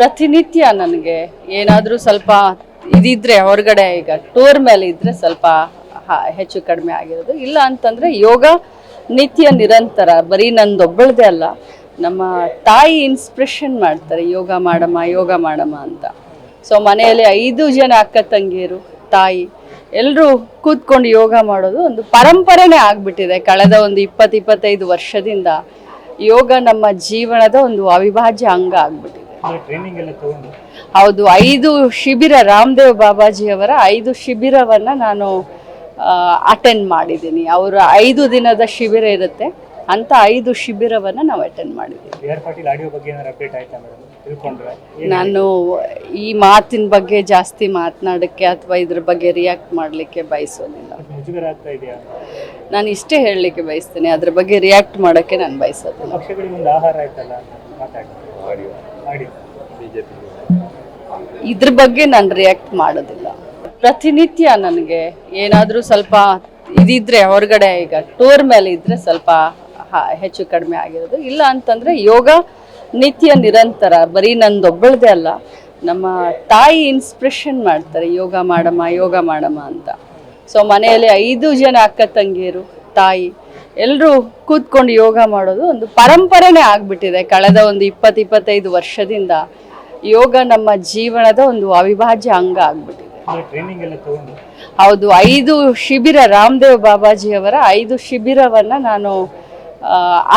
ಪ್ರತಿನಿತ್ಯ ನನಗೆ ಏನಾದರೂ ಸ್ವಲ್ಪ ಇದಿದ್ರೆ ಹೊರಗಡೆ ಈಗ ಟೂರ್ ಮೇಲೆ ಇದ್ರೆ ಸ್ವಲ್ಪ ಹೆಚ್ಚು ಕಡಿಮೆ ಆಗಿರೋದು. ಇಲ್ಲ ಅಂತಂದ್ರೆ ಯೋಗ ನಿತ್ಯ ನಿರಂತರ, ಬರೀ ನಂದೊಬ್ಬಳದೇ ಅಲ್ಲ, ನಮ್ಮ ತಾಯಿ ಇನ್ಸ್ಪಿರೇಷನ್ ಮಾಡ್ತಾರೆ, ಯೋಗ ಮಾಡಮ್ಮ ಯೋಗ ಮಾಡಮ್ಮ ಅಂತ. ಸೊ ಮನೆಯಲ್ಲಿ ಐದು ಜನ ಅಕ್ಕ ತಂಗಿಯರು, ತಾಯಿ ಎಲ್ಲರೂ ಕೂತ್ಕೊಂಡು ಯೋಗ ಮಾಡೋದು ಒಂದು ಪರಂಪರೆನೇ ಆಗ್ಬಿಟ್ಟಿದೆ. ಕಳೆದ ಒಂದು ಇಪ್ಪತ್ತು, ಇಪ್ಪತ್ತೈದು ವರ್ಷದಿಂದ ಯೋಗ ನಮ್ಮ ಜೀವನದ ಒಂದು ಅವಿಭಾಜ್ಯ ಅಂಗ ಆಗ್ಬಿಟ್ಟಿದೆ. ಹೌದು. ಐದು ಶಿಬಿರ ರಾಮದೇವ್ ಬಾಬಾಜಿಯವರ ಐದು ಶಿಬಿರವನ್ನ ನಾನು ಅಟೆಂಡ್ ಮಾಡಿದ್ದೀನಿ. ಅವರ ಐದು ದಿನದ ಶಿಬಿರ ಇರುತ್ತೆ. ಅಂತ ಐದು ಶಿಬಿರವನ್ನ ನಾವು ಅಟೆಂಡ್ ಮಾಡಿದ್ದೀವಿ. ನಾನು ಈ ಮಾತಿನ ಬಗ್ಗೆ ಜಾಸ್ತಿ ಮಾತನಾಡಕ್ಕೆ ಅಥವಾ ಇದ್ರ ಬಗ್ಗೆ ರಿಯಾಕ್ಟ್ ಮಾಡಲಿಕ್ಕೆ ಬಯಸೋದಿಲ್ಲ. ನಾನು ಇಷ್ಟೇ ಹೇಳಲಿಕ್ಕೆ ಬಯಸ್ತೇನೆ. ಅದ್ರ ಬಗ್ಗೆ ರಿಯಾಕ್ಟ್ ಮಾಡೋಕ್ಕೆ ನಾನು ಬಯಸೋದಿಲ್ಲ. ಇದ್ರ ಬಗ್ಗೆ ನಾನು ರಿಯಾಕ್ಟ್ ಮಾಡೋದಿಲ್ಲ. ಪ್ರತಿನಿತ್ಯ ನನಗೆ ಏನಾದರೂ ಸ್ವಲ್ಪ ಇದಿದ್ರೆ ಹೊರಗಡೆ ಈಗ ಟೂರ್ ಮೇಲೆ ಇದ್ರೆ ಸ್ವಲ್ಪ ಹೆಚ್ಚು ಕಡಿಮೆ ಆಗಿರೋದು. ಇಲ್ಲ ಅಂತಂದ್ರೆ ಯೋಗ ನಿತ್ಯ ನಿರಂತರ, ಬರೀ ನಂದೊಬ್ಬಳದೇ ಅಲ್ಲ, ನಮ್ಮ ತಾಯಿ ಇನ್ಸ್ಪಿರೇಷನ್ ಮಾಡ್ತಾರೆ. ಯೋಗ ಮಾಡಮ್ಮ ಯೋಗ ಮಾಡಮ್ಮ ಅಂತ. ಸೊ ಮನೆಯಲ್ಲಿ ಐದು ಜನ ಅಕ್ಕ ತಂಗಿಯರು ತಾಯಿ. ಎಲ್ಲರೂ ಕೂತ್ಕೊಂಡು ಯೋಗ ಮಾಡೋದು ಒಂದು ಪರಂಪರೆನೇ ಆಗ್ಬಿಟ್ಟಿದೆ ಕಳೆದ ಒಂದು ಇಪ್ಪತ್ತು ಇಪ್ಪತ್ತೈದು ವರ್ಷದಿಂದ. ಯೋಗ ನಮ್ಮ ಜೀವನದ ಒಂದು ಅವಿಭಾಜ್ಯ ಅಂಗ ಆಗ್ಬಿಟ್ಟಿದೆ. ಹೌದು ಐದು ಶಿಬಿರ ರಾಮದೇವ್ ಬಾಬಾಜಿಯವರ ಐದು ಶಿಬಿರವನ್ನ ನಾನು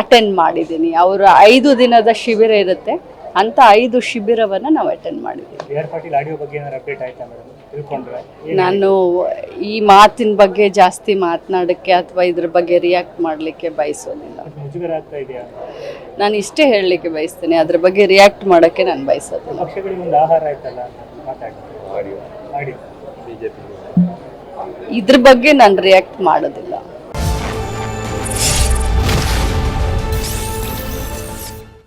ಅಟೆಂಡ್ ಮಾಡಿದ್ದೀನಿ. ಅವರ ಐದು ದಿನದ ಶಿಬಿರ ಇರುತ್ತೆ. ಅಂತ ಐದು ಶಿಬಿರವನ್ನು ನಾವು ಅಟೆಂಡ್ ಮಾಡಿದ್ದೀವಿ ಬಿ ಆರ್ ಆಡಿಯೋ ಬಗ್ಗೆ ಏನಾದ್ರು ಅಪ್ಡೇಟ್ ಆಯ್ತಾ ಮೇಡಮ್ ತಿಳ್ಕೊಂಡ್ರೆ? ನಾನು ಈ ಮಾತಿನ ಬಗ್ಗೆ ಜಾಸ್ತಿ ಮಾತನಾಡಕ್ಕೆ ಅಥವಾ ಇದ್ರ ಬಗ್ಗೆ ರಿಯಾಕ್ಟ್ ಮಾಡಲಿಕ್ಕೆ ಬಯಸೋದಿಲ್ಲ. ಮತ್ತೆ ಆಗ್ತಾ ಇದೆಯಾ? ನಾನು ಇಷ್ಟೇ ಹೇಳಲಿಕ್ಕೆ ಬಯಸ್ತೇನೆ ಅದ್ರ ಬಗ್ಗೆ ರಿಯಾಕ್ಟ್ ಮಾಡೋಕ್ಕೆ ನಾನು ಬಯಸೋದಿಲ್ಲ. ಇದ್ರ ಬಗ್ಗೆ ನಾನು ರಿಯಾಕ್ಟ್ ಮಾಡೋದಿಲ್ಲ.